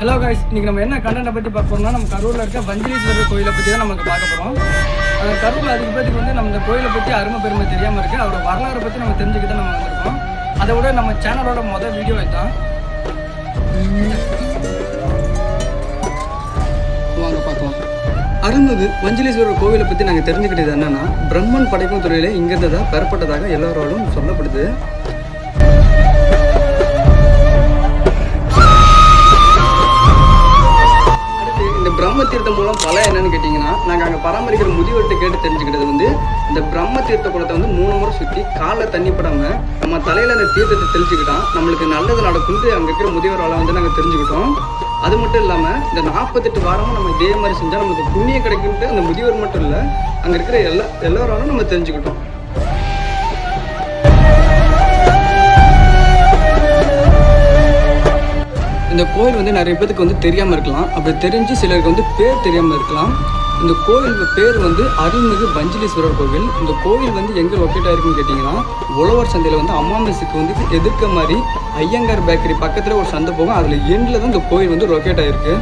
Hello guys இன்னைக்கு நம்ம என்ன கண்டென்ட்டை பற்றி பார்க்க போறோம்னா நம்ம கரூரில் இருக்க வஞ்சலீஸ்வரர் கோயிலை பற்றி தான் நமக்கு பார்க்க போகிறோம் கரூரில் அதுக்கு பேருக்கு வந்து நம்ம இந்த கோயிலை பற்றி அருமை பெருமை தெரியாமல் இருக்குது அவரோட வரலாறை பற்றி நம்ம தெரிஞ்சுக்க தான் நம்ம வந்திருக்கோம். அதை விட நம்ம சேனலோட மொதல் வீடியோ இதுதான். வாங்க பார்க்கலாம். அருந்தது வஞ்சலீஸ்வரர் கோவிலை பற்றி நாங்கள் தெரிஞ்சுக்கிட்டது என்னன்னா பிரம்மன் படைக்கும் துறையில் இங்கிருந்து தான் பெறப்பட்டதாக எல்லாரோடும் சொல்லப்படுது. பார்த்தீங்கன்னா நாங்கள் அங்கே பராமரிக்கிற முதியோர்கிட்ட கேட்டு தெரிஞ்சுக்கிட்டது வந்து இந்த பிரம்ம தீர்த்த குளத்தை வந்து மூணு முறை சுற்றி காலில் தண்ணி படாமல் நம்ம தலையில் அந்த தீர்த்தத்தை தெளிச்சுக்கிட்டோம். நம்மளுக்கு நல்லது நடக்கும்னு அங்கே இருக்கிற முதியோரால் வந்து நாங்கள் தெரிஞ்சுக்கிட்டோம். அது மட்டும் இல்லாமல் இந்த நாற்பத்தெட்டு வாரமும் நம்ம இதே மாதிரி செஞ்சால் நமக்கு புண்ணியம் கிடைக்கும்ட்டு அந்த முதியோர் மட்டும் இல்லை அங்கே இருக்கிற எல்லா எல்லோராலும் நம்ம தெரிஞ்சுக்கிட்டோம். இந்த கோயில் வந்து நிறைய பேருக்கு வந்து தெரியாமல் இருக்கலாம். அப்படி தெரிஞ்சு சிலருக்கு வந்து பேர் தெரியாமல் இருக்கலாம். இந்த கோயில் பேர் வந்து அருள்மிகு பஞ்சலீஸ்வரர் கோவில். இந்த கோவில் வந்து எங்கே லொக்கேட் ஆயிருக்குன்னு கேட்டிங்கன்னா உழவர் சந்தையில் வந்து அம்மாமேசுக்கு வந்து எதிர்க்க மாதிரி ஐயங்கார் பேக்கரி பக்கத்தில் ஒரு சந்தை போகும். அதில் எண்டில் தான் இந்த கோயில் வந்து லொக்கேட் ஆயிருக்கு.